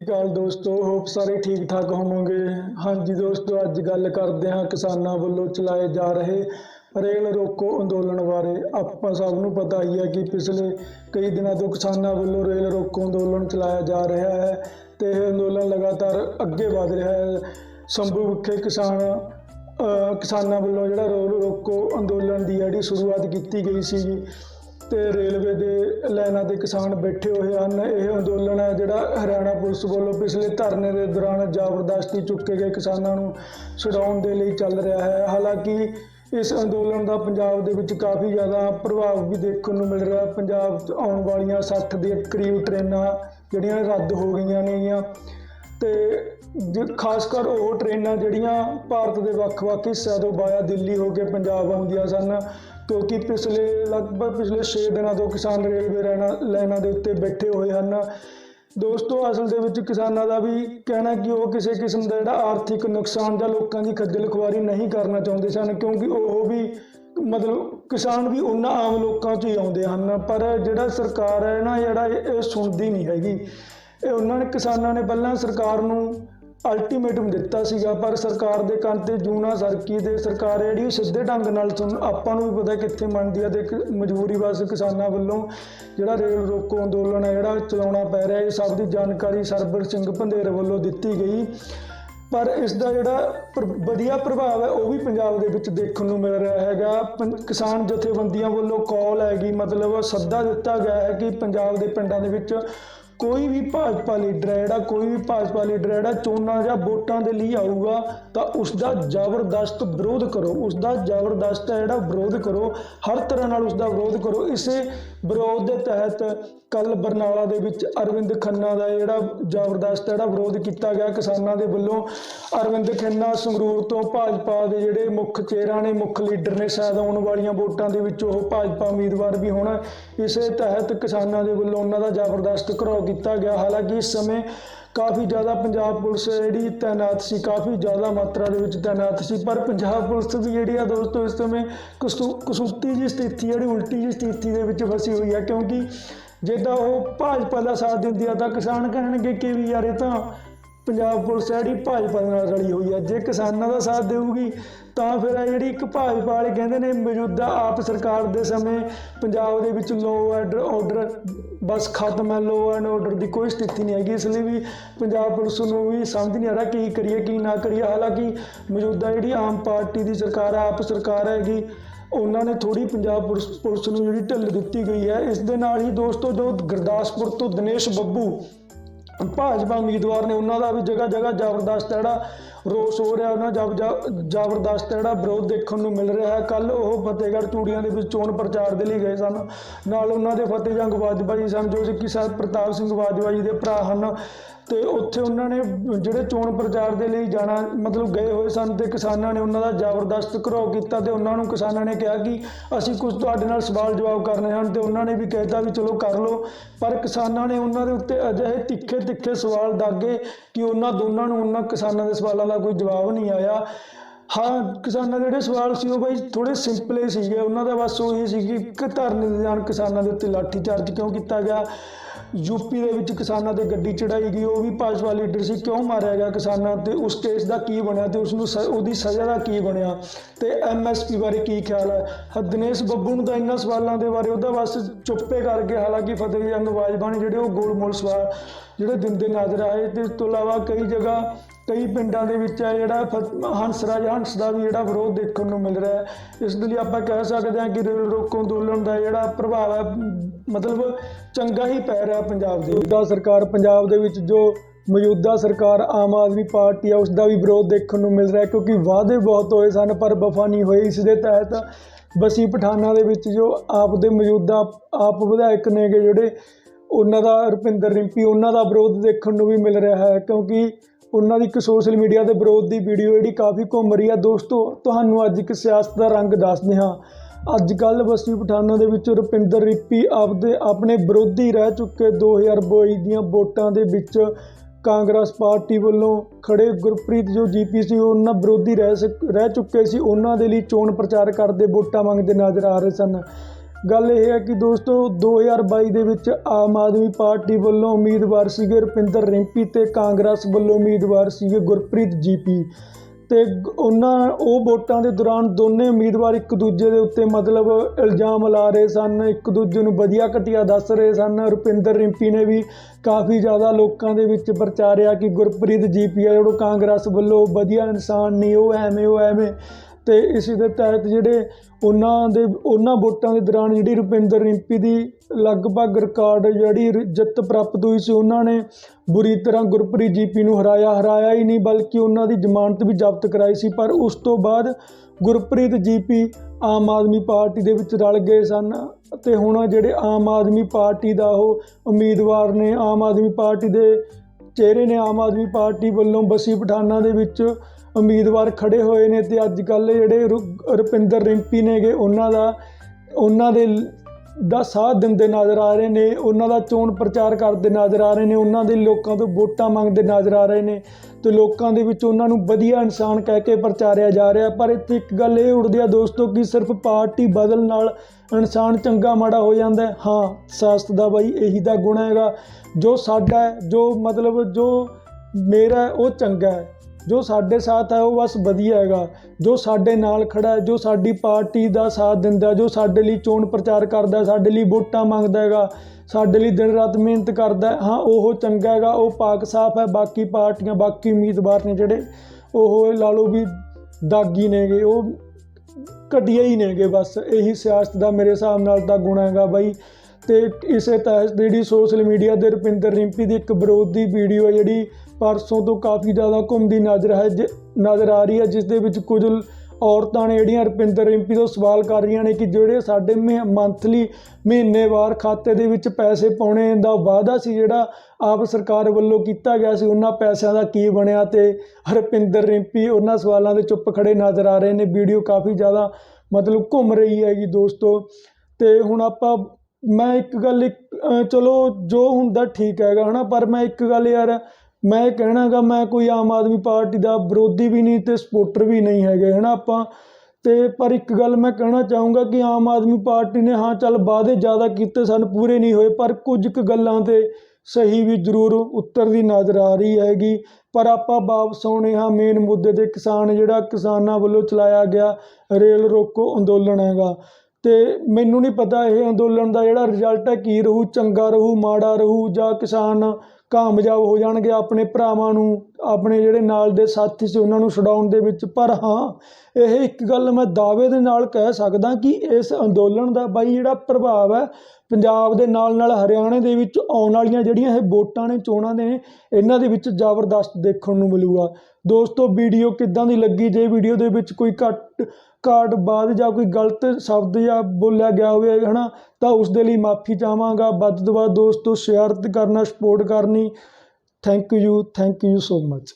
ਕਾਲ ਦੋਸਤੋ ਹੋਪ ਸਾਰੇ ਠੀਕ ਠਾਕ ਹੋਵੋਗੇ। ਹਾਂਜੀ ਦੋਸਤੋ, ਅੱਜ ਗੱਲ ਕਰਦੇ ਹਾਂ ਕਿਸਾਨਾਂ ਵੱਲੋਂ ਚਲਾਏ ਜਾ ਰਹੇ ਰੇਲ ਰੋਕੋ ਅੰਦੋਲਨ ਬਾਰੇ। ਆਪਾਂ ਸਭ ਨੂੰ ਪਤਾ ਹੀ ਹੈ ਕਿ ਪਿਛਲੇ ਕਈ ਦਿਨਾਂ ਤੋਂ ਕਿਸਾਨਾਂ ਵੱਲੋਂ ਰੇਲ ਰੋਕੋ ਅੰਦੋਲਨ ਚਲਾਇਆ ਜਾ ਰਿਹਾ ਹੈ ਤੇ ਇਹ ਅੰਦੋਲਨ ਲਗਾਤਾਰ ਅੱਗੇ ਵਧ ਰਿਹਾ ਹੈ। ਸੰਭੂ ਵਿਖੇ ਕਿਸਾਨ ਕਿਸਾਨਾਂ ਵੱਲੋਂ ਜਿਹੜਾ ਰੇਲ ਰੋਕੋ ਅੰਦੋਲਨ ਦੀ ਜਿਹੜੀ ਸ਼ੁਰੂਆਤ ਕੀਤੀ ਗਈ ਸੀ ਤੇ ਰੇਲਵੇ ਦੇ ਲਾਈਨਾਂ ਤੇ ਕਿਸਾਨ ਬੈਠੇ ਹੋਏ ਹਨ। ਇਹ ਅੰਦੋਲਨ ਹੈ ਜਿਹੜਾ ਹਰਿਆਣਾ ਪੁਲਿਸ ਵੱਲੋਂ ਪਿਛਲੇ ਧਰਨੇ ਦੇ ਦੌਰਾਨ ਜ਼ਬਰਦਸਤੀ ਚੁੱਕੇ ਗਏ ਕਿਸਾਨਾਂ ਨੂੰ ਛੁਡਾਉਣ ਦੇ ਲਈ ਚੱਲ ਰਿਹਾ ਹੈ। ਹਾਲਾਂਕਿ ਇਸ ਅੰਦੋਲਨ ਦਾ ਪੰਜਾਬ ਦੇ ਵਿੱਚ ਕਾਫੀ ਜ਼ਿਆਦਾ ਪ੍ਰਭਾਵ ਵੀ ਦੇਖਣ ਨੂੰ ਮਿਲ ਰਿਹਾ। ਪੰਜਾਬ 'ਚ ਆਉਣ ਵਾਲੀਆਂ 60 ਦੇ ਕਰੀਬ ਟ੍ਰੇਨਾਂ ਜਿਹੜੀਆਂ ਰੱਦ ਹੋ ਗਈਆਂ ਨੇਗੀਆਂ ਤੇ ਖਾਸ ਕਰ ਉਹ ਟ੍ਰੇਨਾਂ ਜਿਹੜੀਆਂ ਭਾਰਤ ਦੇ ਵੱਖ-ਵੱਖ ਹਿੱਸਿਆਂ ਤੋਂ ਬਾਇਆ ਦਿੱਲੀ ਹੋ ਕੇ ਪੰਜਾਬ ਆਉਂਦੀਆਂ ਸਨ। ਕਿਉਂਕਿ ਪਿਛਲੇ ਲਗਭਗ ਪਿਛਲੇ 6 ਦਿਨਾਂ ਤੋਂ ਕਿਸਾਨ ਰੇਲਵੇ ਲਾਈਨਾਂ ਲਾਈਨਾਂ ਦੇ ਉੱਤੇ ਬੈਠੇ ਹੋਏ ਹਨ। ਦੋਸਤੋ, ਅਸਲ ਦੇ ਵਿੱਚ ਕਿਸਾਨਾਂ ਦਾ ਵੀ ਕਹਿਣਾ ਕਿ ਉਹ ਕਿਸੇ ਕਿਸਮ ਦਾ ਜਿਹੜਾ ਆਰਥਿਕ ਨੁਕਸਾਨ ਜਾਂ ਲੋਕਾਂ ਦੀ ਖੱਜਲ ਖੁਆਰੀ ਨਹੀਂ ਕਰਨਾ ਚਾਹੁੰਦੇ ਸਨ, ਕਿਉਂਕਿ ਉਹ ਵੀ ਮਤਲਬ ਕਿਸਾਨ ਵੀ ਉਹਨਾਂ ਆਮ ਲੋਕਾਂ 'ਚ ਹੀ ਆਉਂਦੇ ਹਨ। ਪਰ ਜਿਹੜਾ ਸਰਕਾਰ ਹੈ ਨਾ, ਜਿਹੜਾ ਇਹ ਸੁਣਦੀ ਨਹੀਂ ਹੈਗੀ। ਇਹ ਉਹਨਾਂ ਨੇ, ਕਿਸਾਨਾਂ ਨੇ ਪਹਿਲਾਂ ਸਰਕਾਰ ਨੂੰ ਅਲਟੀਮੇਟਮ ਦਿੱਤਾ ਸੀਗਾ, ਪਰ ਸਰਕਾਰ ਦੇ ਕੰਨ ਤੇ ਜੂਨਾ ਸਰਕੀ ਦੇ ਸਰਕਾਰ ਜਿਹੜੀ ਉਹ ਸਿੱਧੇ ਢੰਗ ਨਾਲ ਸੁਣ, ਆਪਾਂ ਨੂੰ ਵੀ ਪਤਾ ਕਿੱਥੇ ਮੰਨਦੀ ਆ ਤੇ ਇੱਕ ਮਜਬੂਰੀ ਵਾਸਤੇ ਕਿਸਾਨਾਂ ਵੱਲੋਂ ਜਿਹੜਾ ਰੇਲ ਰੋਕੋ ਅੰਦੋਲਨ ਹੈ, ਜਿਹੜਾ ਚਲਾਉਣਾ ਪੈ ਰਿਹਾ ਇਹ ਸਭ ਦੀ ਜਾਣਕਾਰੀ ਸਰਬਰ ਸਿੰਘ ਭੰਦੇਰ ਵੱਲੋਂ ਦਿੱਤੀ ਗਈ। ਪਰ ਇਸ ਦਾ ਜਿਹੜਾ ਪ੍ਰ- ਵਧੀਆ ਪ੍ਰਭਾਵ ਹੈ, ਉਹ ਵੀ ਪੰਜਾਬ ਦੇ ਵਿੱਚ ਦੇਖਣ ਨੂੰ ਮਿਲ ਰਿਹਾ ਹੈਗਾ। ਪੰ- ਕਿਸਾਨ ਜਥੇਬੰਦੀਆਂ ਵੱਲੋਂ ਕਾਲ ਹੈਗੀ, ਮਤਲਬ ਸੱਦਾ ਦਿੱਤਾ ਗਿਆ ਹੈ ਕਿ ਪੰਜਾਬ ਦੇ ਪਿੰਡਾਂ ਦੇ ਵਿੱਚ ਕੋਈ ਵੀ ਭਾਜਪਾ ਲੀਡਰ ਹੈ, ਜਿਹੜਾ ਕੋਈ ਵੀ ਭਾਜਪਾ ਲੀਡਰ ਹੈ, ਜਿਹੜਾ ਚੋਣਾਂ ਜਾਂ ਵੋਟਾਂ ਦੇ ਲਈ ਆਊਗਾ, ਤਾਂ ਉਸ ਦਾ ਜ਼ਬਰਦਸਤ ਵਿਰੋਧ ਕਰੋ। ਉਸ ਦਾ ਜ਼ਬਰਦਸਤ ਹੈ ਜਿਹੜਾ ਵਿਰੋਧ ਕਰੋ। ਹਰ ਤਰ੍ਹਾਂ ਨਾਲ ਉਸ ਦਾ ਵਿਰੋਧ ਕਰੋ। ਇਸੇ ਵਿਰੋਧ ਦੇ ਤਹਿਤ ਕੱਲ ਬਰਨਾਲਾ ਦੇ ਵਿੱਚ ਅਰਵਿੰਦ ਖੰਨਾ ਦਾ ਜਿਹੜਾ ਜ਼ਬਰਦਸਤ ਜਿਹੜਾ ਵਿਰੋਧ ਕੀਤਾ ਗਿਆ ਕਿਸਾਨਾਂ ਦੇ ਵੱਲੋਂ, ਅਰਵਿੰਦ ਖੰਨਾ ਸੰਗਰੂਰ ਤੋਂ ਭਾਜਪਾ ਦੇ ਜਿਹੜੇ ਮੁੱਖ ਚਿਹਰਾ ਨੇ, ਮੁੱਖ ਲੀਡਰ ਨੇ ਸ਼ਾਇਦ ਆਉਣ ਵਾਲੀਆਂ ਵੋਟਾਂ ਦੇ ਵਿੱਚ ਉਹ ਭਾਜਪਾ ਉਮੀਦਵਾਰ ਵੀ ਹੋਣ। ਇਸੇ ਤਹਿਤ ਕਿਸਾਨਾਂ ਦੇ ਵੱਲੋਂ ਉਹਨਾਂ ਦਾ ਜ਼ਬਰਦਸਤ ਘਰਾਓ ਕੀਤਾ ਗਿਆ। ਹਾਲਾਂਕਿ ਇਸ ਸਮੇਂ ਕਾਫੀ ਜ਼ਿਆਦਾ ਪੰਜਾਬ ਪੁਲਿਸ ਜਿਹੜੀ ਤਾਇਨਾਤ ਸੀ, ਕਾਫੀ ਜ਼ਿਆਦਾ ਮਾਤਰਾ ਦੇ ਵਿੱਚ ਤਾਇਨਾਤ ਸੀ, ਪਰ ਪੰਜਾਬ ਪੁਲਿਸ ਦੀ ਜਿਹੜੀ ਆ ਦੋਸਤੋ, ਇਸ ਸਮੇਂ ਕਸੂ- ਕਸੂਤੀ ਜੀ ਸਥਿਤੀ ਜਿਹੜੀ ਉਲਟੀ ਜੀ ਸਥਿਤੀ ਦੇ ਵਿੱਚ ਫਸੀ ਹੋਈ ਹੈ ਕਿਉਂਕਿ ਜਿੱਦਾਂ ਉਹ ਭਾਜਪਾ ਦਾ ਸਾਥ ਦਿੰਦੀ ਆ, ਤਾਂ ਕਿਸਾਨ ਕਹਿਣਗੇ ਕਿ ਵੀ ਯਾਰ ਇਹ ਤਾਂ ਪੰਜਾਬ ਪੁਲਿਸ ਜਿਹੜੀ ਭਾਜਪਾ ਦੇ ਨਾਲ ਰਲੀ ਹੋਈ ਹੈ ਜੇ ਕਿਸਾਨਾਂ ਦਾ ਸਾਥ ਦੇਊਗੀ, ਤਾਂ ਫਿਰ ਆ ਜਿਹੜੀ ਇੱਕ ਭਾਜਪਾ ਵਾਲੇ ਕਹਿੰਦੇ ਨੇ ਮੌਜੂਦਾ ਆਪ ਸਰਕਾਰ ਦੇ ਸਮੇਂ ਪੰਜਾਬ ਦੇ ਵਿੱਚ ਲੋ ਐਂਡ ਆਰਡਰ ਬਸ ਖਤਮ ਹੈ ਲੋ ਐਂਡ ਆਰਡਰ ਦੀ ਕੋਈ ਸਥਿਤੀ ਨਹੀਂ ਹੈਗੀ, ਇਸ ਲਈ ਵੀ ਪੰਜਾਬ ਪੁਲਿਸ ਨੂੰ ਵੀ ਸਮਝ ਨਹੀਂ ਆ ਰਿਹਾ ਕੀ ਕਰੀਏ, ਕੀ ਨਾ ਕਰੀਏ। ਹਾਲਾਂਕਿ ਮੌਜੂਦਾ ਜਿਹੜੀ ਆਮ ਪਾਰਟੀ ਦੀ ਸਰਕਾਰ ਹੈ, ਆਪ ਸਰਕਾਰ ਹੈਗੀ, ਉਹਨਾਂ ਨੇ ਥੋੜੀ ਪੰਜਾਬ ਪੁਲਿਸ ਪੁਲਿਸ ਨੂੰ ਜਿਹੜੀ ਢਿੱਲ ਦਿੱਤੀ ਗਈ ਹੈ। ਇਸ ਦੇ ਨਾਲ ਹੀ ਦੋਸਤੋ, ਜੋ ਗੁਰਦਾਸਪੁਰ ਤੋਂ ਦਿਨੇਸ਼ ਬੱਬੂ, ਭਾਜਪਾ ਉਮੀਦਵਾਰ ਨੇ, ਉਹਨਾਂ ਦਾ ਵੀ ਜਗ੍ਹਾ ਜਗ੍ਹਾ ਜ਼ਬਰਦਸਤ ਜਿਹੜਾ ਰੋਸ ਹੋ ਰਿਹਾ ਉਹਨਾਂ ਜਬ ਜਬ- ਜ਼ਬਰਦਸਤ ਜਿਹੜਾ ਵਿਰੋਧ ਦੇਖਣ ਨੂੰ ਮਿਲ ਰਿਹਾ ਹੈ। ਕੱਲ ਉਹ ਫਤਿਹਗੜ੍ਹ ਚੂੜੀਆਂ ਦੇ ਵਿੱਚ ਚੋਣ ਪ੍ਰਚਾਰ ਦੇ ਲਈ ਗਏ ਸਨ। ਨਾਲ ਉਹਨਾਂ ਦੇ ਫਤਿਹਜੰਗ ਬਾਜਵਾ ਜੀ ਸਨ, ਜੋ ਕਿ ਸਾਹਿਬ ਪ੍ਰਤਾਪ ਸਿੰਘ ਬਾਜਵਾ ਜੀ ਦੇ ਭਰਾ ਹਨ। ਤੇ ਉੱਥੇ ਉਹਨਾਂ ਨੇ ਜਿਹੜੇ ਚੋਣ ਪ੍ਰਚਾਰ ਦੇ ਲਈ ਜਾਣਾ, ਮਤਲਬ ਗਏ ਹੋਏ ਸਨ ਤੇ ਕਿਸਾਨਾਂ ਨੇ ਉਹਨਾਂ ਦਾ ਜ਼ਬਰਦਸਤ ਘਰਾਓ ਕੀਤਾ ਤੇ ਉਹਨਾਂ ਨੂੰ ਕਿਸਾਨਾਂ ਨੇ ਕਿਹਾ ਕਿ ਅਸੀਂ ਕੁਝ ਤੁਹਾਡੇ ਨਾਲ ਸਵਾਲ ਜਵਾਬ ਕਰਨੇ ਹਨ ਤੇ ਉਹਨਾਂ ਨੇ ਵੀ ਕਹਿਤਾ ਵੀ ਚਲੋ ਕਰ ਲਓ। ਪਰ ਕਿਸਾਨਾਂ ਨੇ ਉਹਨਾਂ ਦੇ ਉੱਤੇ ਅਜਿਹੇ ਤਿੱਖੇ ਤਿੱਖੇ ਸਵਾਲ ਦਾਗੇ ਕਿ ਉਹਨਾਂ ਦੋਨਾਂ ਨੂੰ ਉਹਨਾਂ ਕਿਸਾਨਾਂ ਦੇ ਸਵਾਲਾਂ ਦਾ ਕੋਈ ਜਵਾਬ ਨਹੀਂ ਆਇਆ। ਹਾਂ, ਕਿਸਾਨਾਂ ਦੇ ਜਿਹੜੇ ਸਵਾਲ ਸੀ ਉਹ ਬਾਈ ਥੋੜੇ ਸਿੰਪਲ ਹੀ ਸੀਗੇ। ਉਹਨਾਂ ਦਾ ਬਸ ਉਹ ਹੀ ਸੀ ਕਿ ਧਰਨੇ ਦੇ ਦੌਰਾਨ ਕਿਸਾਨਾਂ ਦੇ ਉੱਤੇ ਲਾਠੀ ਚਾਰਜ ਕਿਉਂ ਕੀਤਾ ਗਿਆ? ਯੂਪੀ ਦੇ ਵਿੱਚ ਕਿਸਾਨਾਂ ਤੇ ਗੱਡੀ ਚੜਾਈ ਗਈ, ਉਹ ਵੀ ਭਾਜਪਾ ਲੀਡਰ ਸੀ। ਕਿਉਂ ਮਾਰਿਆ ਗਿਆ ਕਿਸਾਨਾਂ ਤੇ? ਉਸ ਕੇਸ ਦਾ ਕੀ ਬਣਿਆ ਤੇ ਉਸ ਨੂੰ ਸ- ਉਹਦੀ ਸਜ਼ਾ ਦਾ ਕੀ ਬਣਿਆ? ਤੇ ਐਮਐਸਪੀ ਬਾਰੇ ਕੀ ਖਿਆਲ ਹੈ? ਹ- ਦਿਨੇਸ਼ ਬੱਬੂ ਨੂੰ ਤਾਂ ਇਹਨਾਂ ਸਵਾਲਾਂ ਦੇ ਬਾਰੇ ਉਹਦਾ ਬਸ ਚੁੱਪੇ ਕਰਕੇ, ਹਾਲਾਂਕਿ ਫਤਿਹ ਜੰਗ ਬਾਜਵਾ ਨੇ ਜਿਹੜੇ ਉਹ ਗੋਲਮੋਲ ਸਵਾਲ, ਜਿਹੜੇ ਦਿੰਦੇ ਨਜ਼ਰ ਆਏ ਤੇ ਇਸ ਤੋਂ ਇਲਾਵਾ ਕਈ ਜਗ੍ਹਾ, ਕਈ ਪਿੰਡਾਂ ਦੇ ਵਿੱਚ ਹੈ ਜਿਹੜਾ ਫ- ਹੰਸਰਾਜ ਹੰਸ ਦਾ ਵੀ ਜਿਹੜਾ ਵਿਰੋਧ ਦੇਖਣ ਨੂੰ ਮਿਲ ਰਿਹਾ ਹੈ। ਇਸ ਦੇ ਲਈ ਆਪਾਂ ਕਹਿ ਸਕਦੇ ਹਾਂ ਕਿ ਰੇਲ ਰੋਕੋ ਅੰਦੋਲਨ ਦਾ ਜਿਹੜਾ ਪ੍ਰਭਾਵ ਹੈ, ਮਤਲਬ ਚੰਗਾ ਹੀ ਪੈ ਰਿਹਾ ਪੰਜਾਬ ਦੇ ਮੌਜੂਦਾ ਸਰਕਾਰ ਪੰਜਾਬ ਦੇ ਵਿੱਚ ਜੋ ਮੌਜੂਦਾ ਸਰਕਾਰ ਆਮ ਆਦਮੀ ਪਾਰਟੀ ਆ ਉਸ ਦਾ ਵੀ ਵਿਰੋਧ ਦੇਖਣ ਨੂੰ ਮਿਲ ਰਿਹਾ ਕਿਉਂਕਿ ਵਾਅਦੇ ਬਹੁਤ ਹੋਏ ਸਨ, ਪਰ ਵਫਾ ਨਹੀਂ ਹੋਈ ਇਸ ਦੇ ਤਹਿਤ ਬਸੀ ਪਠਾਨਾ ਦੇ ਵਿੱਚ ਜੋ ਆਪ ਦੇ ਮੌਜੂਦਾ ਆਪ ਵਿਧਾਇਕ ਨੇਗੇ ਜਿਹੜੇ, ਉਹਨਾਂ ਦਾ ਰੁਪਿੰਦਰ ਰਿੰਪੀ, ਉਹਨਾਂ ਦਾ ਵਿਰੋਧ ਦੇਖਣ ਨੂੰ ਵੀ ਮਿਲ ਰਿਹਾ ਹੈ ਕਿਉਂਕਿ ਉਹਨਾਂ ਦੀ ਇੱਕ ਸੋਸ਼ਲ ਮੀਡੀਆ ਤੇ ਵਿਰੋਧ ਦੀ ਵੀਡੀਓ ਜਿਹੜੀ ਕਾਫੀ ਘੁੰਮ ਰਹੀ ਹੈ। ਦੋਸਤੋ, ਤੁਹਾਨੂੰ ਅੱਜ ਇੱਕ ਸਿਆਸਤ ਦਾ ਰੰਗ ਦੱਸਦੇ ਹਾਂ। ਅੱਜ ਕੱਲ੍ਹ ਬਸੀ ਪਠਾਨਾਂ ਦੇ ਵਿੱਚ ਰੁਪਿੰਦਰ ਰਿੰਪੀ ਆਪਦੇ ਆਪਣੇ ਵਿਰੋਧੀ ਰਹਿ ਚੁੱਕੇ 2022 ਦੀਆਂ ਵੋਟਾਂ ਦੇ ਵਿੱਚ ਕਾਂਗਰਸ ਪਾਰਟੀ ਵੱਲੋਂ ਖੜੇ ਗੁਰਪ੍ਰੀਤ ਜੋ ਜੀਪੀ ਸੀ ਉਹਨਾਂ ਵਿਰੋਧੀ ਰਹਿ ਸਕ- ਰਹਿ ਚੁੱਕੇ ਸੀ। ਉਹਨਾਂ ਦੇ ਲਈ ਚੋਣ ਪ੍ਰਚਾਰ ਕਰਦੇ ਵੋਟਾਂ ਮੰਗਦੇ ਨਜ਼ਰ ਆ ਰਹੇ ਸਨ। ਗੱਲ ਇਹ ਹੈ ਕਿ ਦੋਸਤੋ 2022 ਦੇ ਵਿੱਚ ਆਮ ਆਦਮੀ ਪਾਰਟੀ ਵੱਲੋਂ ਉਮੀਦਵਾਰ ਸੀਗੇ ਰੁਪਿੰਦਰ ਰਿੰਪੀ ਤੇ ਕਾਂਗਰਸ ਵੱਲੋਂ ਉਮੀਦਵਾਰ ਸੀਗੇ ਗੁਰਪ੍ਰੀਤ ਜੀਪੀ। ਤੇ ਉਹਨਾਂ ਉਹ ਵੋਟਾਂ ਦੇ ਦੌਰਾਨ ਦੋਨੇ ਉਮੀਦਵਾਰ ਇੱਕ ਦੂਜੇ ਦੇ ਉੱਤੇ ਮਤਲਬ ਇਲਜ਼ਾਮ ਲਾ ਰਹੇ ਸਨ, ਇੱਕ ਦੂਜੇ ਨੂੰ ਵਧੀਆ ਘਟੀਆ ਦੱਸ ਰਹੇ ਸਨ। ਰੁਪਿੰਦਰ ਰਿੰਪੀ ਨੇ ਵੀ ਕਾਫੀ ਜ਼ਿਆਦਾ ਲੋਕਾਂ ਦੇ ਵਿੱਚ ਪ੍ਰਚਾਰਿਆ ਕਿ ਗੁਰਪ੍ਰੀਤ ਜੀਪੀ ਆ ਜਿਹੜਾ ਕਾਂਗਰਸ ਵੱਲੋਂ ਵਧੀਆ ਇਨਸਾਨ ਨਹੀਂ, ਉਹ ਐਵੇਂ ਉਹ ਐਵੇਂ। ਤੇ ਇਸ ਦੇ ਤਹਿਤ ਜਿਹੜੇ ਉਹਨਾਂ ਦੇ, ਉਹਨਾਂ ਵੋਟਾਂ ਦੇ ਦੌਰਾਨ ਜਿਹੜੀ ਰੁਪਿੰਦਰ ਰਿੰਪੀ ਦੀ ਲਗਭਗ ਰਿਕਾਰਡ ਜਿਹੜੀ ਜਿੱਤ ਪ੍ਰਾਪਤ ਹੋਈ ਸੀ, ਉਹਨਾਂ ਨੇ ਬੁਰੀ ਤਰ੍ਹਾਂ ਗੁਰਪ੍ਰੀਤ ਜੀਪੀ ਨੂੰ ਹਰਾਇਆ। ਹਰਾਇਆ ਹੀ ਨਹੀਂ, ਬਲਕਿ ਉਹਨਾਂ ਦੀ ਜ਼ਮਾਨਤ ਵੀ ਜ਼ਬਤ ਕਰਾਈ ਸੀ, ਪਰ ਉਸ ਤੋਂ ਬਾਅਦ ਗੁਰਪ੍ਰੀਤ ਜੀਪੀ ਆਮ ਆਦਮੀ ਪਾਰਟੀ ਦੇ ਵਿੱਚ ਰਲ ਗਏ ਸਨ ਅਤੇ ਹੁਣ ਜਿਹੜੇ ਆਮ ਆਦਮੀ ਪਾਰਟੀ ਦਾ ਉਹ ਉਮੀਦਵਾਰ ਨੇ, ਆਮ ਆਦਮੀ ਪਾਰਟੀ ਦੇ ਚਿਹਰੇ ਨੇ, ਆਮ ਆਦਮੀ ਪਾਰਟੀ ਵੱਲੋਂ ਬਸੀ ਪਠਾਨਾਂ ਦੇ ਵਿੱਚ ਉਮੀਦਵਾਰ ਖੜੇ ਹੋਏ ਨੇ ਤੇ ਅੱਜ ਕੱਲ੍ਹ ਜਿਹੜੇ ਰੁ- ਰੁਪਿੰਦਰ ਰਿੰਪੀ ਨੇਗੇ, ਉਹਨਾਂ ਦਾ, ਉਹਨਾਂ ਦੇ ਦਾ ਸਾਥ ਦਿੰਦੇ ਨਜ਼ਰ ਆ ਰਹੇ ਨੇ, ਉਹਨਾਂ ਦਾ ਚੋਣ ਪ੍ਰਚਾਰ ਕਰਦੇ ਨਜ਼ਰ ਆ ਰਹੇ ਨੇ, ਉਹਨਾਂ ਦੇ ਲੋਕਾਂ ਤੋਂ ਵੋਟਾਂ ਮੰਗਦੇ ਨਜ਼ਰ ਆ ਰਹੇ ਨੇ ਤੇ ਲੋਕਾਂ ਦੇ ਵਿੱਚ ਉਹਨਾਂ ਨੂੰ ਵਧੀਆ ਇਨਸਾਨ ਕਹਿ ਕੇ ਪ੍ਰਚਾਰਿਆ ਜਾ ਰਿਹਾ। ਪਰ ਇੱਥੇ ਇੱਕ ਗੱਲ ਇਹ ਉੜਦੀ ਆ ਦੋਸਤੋ ਕਿ ਸਿਰਫ ਪਾਰਟੀ ਬਦਲ ਨਾਲ ਇਨਸਾਨ ਚੰਗਾ ਮਾੜਾ ਹੋ ਜਾਂਦਾ ਹੈ। ਹਾਂ ਸਿਆਸਤ ਦਾ ਬਾਈ ਇਹੀ ਦਾ ਗੁਣ ਹੈਗਾ। ਜੋ ਸਾਡਾ ਜੋ ਮਤਲਬ ਜੋ ਮੇਰਾ ਉਹ ਚੰਗਾ ਹੈ। ਜੋ ਸਾਡੇ ਸਾਥ ਹੈ, ਉਹ ਬਸ ਵਧੀਆ ਹੈਗਾ। ਜੋ ਸਾਡੇ ਨਾਲ ਖੜਾ ਹੈ, ਜੋ ਸਾਡੀ ਪਾਰਟੀ ਦਾ ਸਾਥ ਦਿੰਦਾ ਜੋ ਸਾਡੇ ਲਈ ਚੋਣ ਪ੍ਰਚਾਰ ਕਰਦਾ ਸਾਡੇ ਲਈ ਵੋਟਾਂ ਮੰਗਦਾ ਹੈਗਾ, ਸਾਡੇ ਲਈ ਦਿਨ ਰਾਤ ਮਿਹਨਤ ਕਰਦਾ ਹਾਂ, ਉਹ ਚੰਗਾ ਹੈਗਾ, ਉਹ ਪਾਕ ਸਾਫ਼ ਹੈ, ਬਾਕੀ ਪਾਰਟੀਆਂ, ਬਾਕੀ ਉਮੀਦਵਾਰ ਨੇ ਜਿਹੜੇ, ਉਹ ਲਾ ਲਓ ਵੀ ਦਾਗੀ ਨੇਗੇ, ਉਹ ਘਟੀਆ ਹੀ ਨੇਗੇ, ਬਸ ਇਹੀ ਸਿਆਸਤ ਦਾ ਮੇਰੇ ਹਿਸਾਬ ਨਾਲ ਤਾਂ ਗੁਣ ਹੈਗਾ ਬਾਈ। ਤੇ ਇਸੇ ਤਹਿਤ ਜਿਹੜੀ ਸੋਸ਼ਲ ਮੀਡੀਆ ਤੇ ਰੁਪਿੰਦਰ ਰਿੰਪੀ ਦੀ ਇੱਕ ਵਿਰੋਧ ਦੀ ਵੀਡੀਓ ਹੈ ਜਿਹੜੀ ਪਰਸੋਂ ਤੋਂ ਕਾਫੀ ਜ਼ਿਆਦਾ ਘੁੰਮਦੀ ਨਜ਼ਰ ਹੈ, ਜ- ਨਜ਼ਰ ਆ ਰਹੀ ਹੈ, ਜਿਸ ਦੇ ਵਿੱਚ ਕੁਝ ਔਰਤਾਂ ਨੇ ਜਿਹੜੀਆਂ ਰੁਪਿੰਦਰ ਰਿੰਪੀ ਤੋਂ ਸਵਾਲ ਕਰ ਰਹੀਆਂ ਨੇ ਕਿ ਜਿਹੜੇ ਸਾਡੇ ਮੰਥਲੀ ਮਹੀਨੇਵਾਰ ਖਾਤੇ ਦੇ ਵਿੱਚ ਪੈਸੇ ਪਾਉਣੇ ਦਾ ਵਾਅਦਾ ਸੀ ਜਿਹੜਾ ਆਪ ਸਰਕਾਰ ਵੱਲੋਂ ਕੀਤਾ ਗਿਆ ਸੀ, ਉਹਨਾਂ ਪੈਸਿਆਂ ਦਾ ਕੀ ਬਣਿਆ ਤੇ ਰੁਪਿੰਦਰ ਰਿੰਪੀ ਉਹਨਾਂ ਸਵਾਲਾਂ ਦੇ ਚੁੱਪ ਖੜੇ ਨਜ਼ਰ ਆ ਰਹੇ ਨੇ। ਵੀਡੀਓ ਕਾਫੀ ਜ਼ਿਆਦਾ ਮਤਲਬ ਘੁੰਮ ਰਹੀ ਹੈਗੀ ਦੋਸਤੋ। ਤੇ ਹੁਣ ਆਪਾਂ ਮੈਂ ਇੱਕ ਗੱਲ ਇੱਕ- ਚਲੋ ਜੋ ਹੁੰਦਾ ਠੀਕ ਹੈਗਾ ਹੈ ਨਾ ਪਰ ਮੈਂ ਇੱਕ ਗੱਲ ਯਾਰ, ਮੈਂ ਇਹ ਕਹਿਣਾ ਗਾ ਮੈਂ ਕੋਈ ਆਮ ਆਦਮੀ ਪਾਰਟੀ ਦਾ ਵਿਰੋਧੀ ਵੀ ਨਹੀਂ ਅਤੇ ਸਪੋਰਟਰ ਵੀ ਨਹੀਂ ਹੈਗੇ ਹੈ ਨਾ ਆਪਾਂ। ਅਤੇ ਪਰ ਇੱਕ ਗੱਲ ਮੈਂ ਕਹਿਣਾ ਚਾਹੂੰਗਾ ਕਿ ਆਮ ਆਦਮੀ ਪਾਰਟੀ ਨੇ, ਹਾਂ, ਚੱਲ ਵਾਅਦੇ ਜ਼ਿਆਦਾ ਕੀਤੇ ਸਨ, ਪੂਰੇ ਨਹੀਂ ਹੋਏ, ਪਰ ਕੁਝ ਕੁ ਗੱਲਾਂ ਤੇ ਸਹੀ ਵੀ ਜ਼ਰੂਰ ਉੱਤਰਦੀ ਨਜ਼ਰ ਆ ਰਹੀ ਹੈਗੀ। ਪਰ ਆਪਾਂ ਵਾਪਸ ਆਉਣੇ ਹਾਂ ਮੇਨ ਮੁੱਦੇ ਤੇ ਕਿਸਾਨ, ਜਿਹੜਾ ਕਿਸਾਨਾਂ ਵੱਲੋਂ ਚਲਾਇਆ ਗਿਆ ਰੇਲ ਰੋਕੋ ਅੰਦੋਲਨ ਹੈਗਾ। ਤੇ ਮੈਨੂੰ ਨਹੀਂ ਪਤਾ ਇਹ ਅੰਦੋਲਨ ਦਾ ਜਿਹੜਾ ਰਿਜ਼ਲਟ ਹੈ, ਕੀ ਰਹੂ, ਚੰਗਾ ਰਹੂ, ਮਾੜਾ ਰਹੂ, ਜਾਂ ਕਿਸਾਨ ਕਾਮਯਾਬ ਹੋ ਜਾਣਗੇ ਆਪਣੇ ਭਰਾਵਾਂ ਨੂੰ, ਆਪਣੇ ਜਿਹੜੇ ਨਾਲ ਦੇ ਸਾਥੀ ਸੀ ਉਹਨਾਂ ਨੂੰ ਛਡਾਉਣ ਦੇ ਵਿੱਚ। ਪਰ ਹਾਂ, ਇਹ ਇੱਕ ਗੱਲ ਮੈਂ ਦਾਅਵੇ ਦੇ ਨਾਲ ਕਹਿ ਸਕਦਾ ਕਿ ਇਸ ਅੰਦੋਲਨ ਦਾ ਬਾਈ ਜਿਹੜਾ ਪ੍ਰਭਾਵ ਹੈ, ਪੰਜਾਬ ਦੇ ਨਾਲ ਨਾਲ ਹਰਿਆਣੇ ਦੇ ਵਿੱਚ ਆਉਣ ਵਾਲੀਆਂ ਜਿਹੜੀਆਂ ਇਹ ਵੋਟਾਂ ਨੇ, ਚੋਣਾਂ ਨੇ, ਇਹਨਾਂ ਦੇ ਵਿੱਚ ਜ਼ਬਰਦਸਤ ਦੇਖਣ ਨੂੰ ਮਿਲੂਗਾ। ਦੋਸਤੋ, ਵੀਡੀਓ ਕਿੱਦਾਂ ਦੀ ਲੱਗੀ? ਜੇ ਵੀਡੀਓ ਦੇ ਵਿੱਚ ਕੋਈ ਘੱਟ ਘਾਟ ਬਾਅਦ ਜਾਂ ਕੋਈ ਗਲਤ ਸ਼ਬਦ ਜਾਂ ਬੋਲਿਆ ਗਿਆ ਹੋਵੇ, ਹਨਾ, ਤਾਂ ਉਸ ਦੇ ਲਈ ਮਾਫੀ ਚਾਹਾਂਗਾ। ਵੱਧ ਤੋਂ ਵੱਧ ਦੋਸਤੋ, ਸ਼ੇਅਰ ਕਰਨਾ ਸਪੋਰਟ ਕਰਨੀ। Thank you thank you so much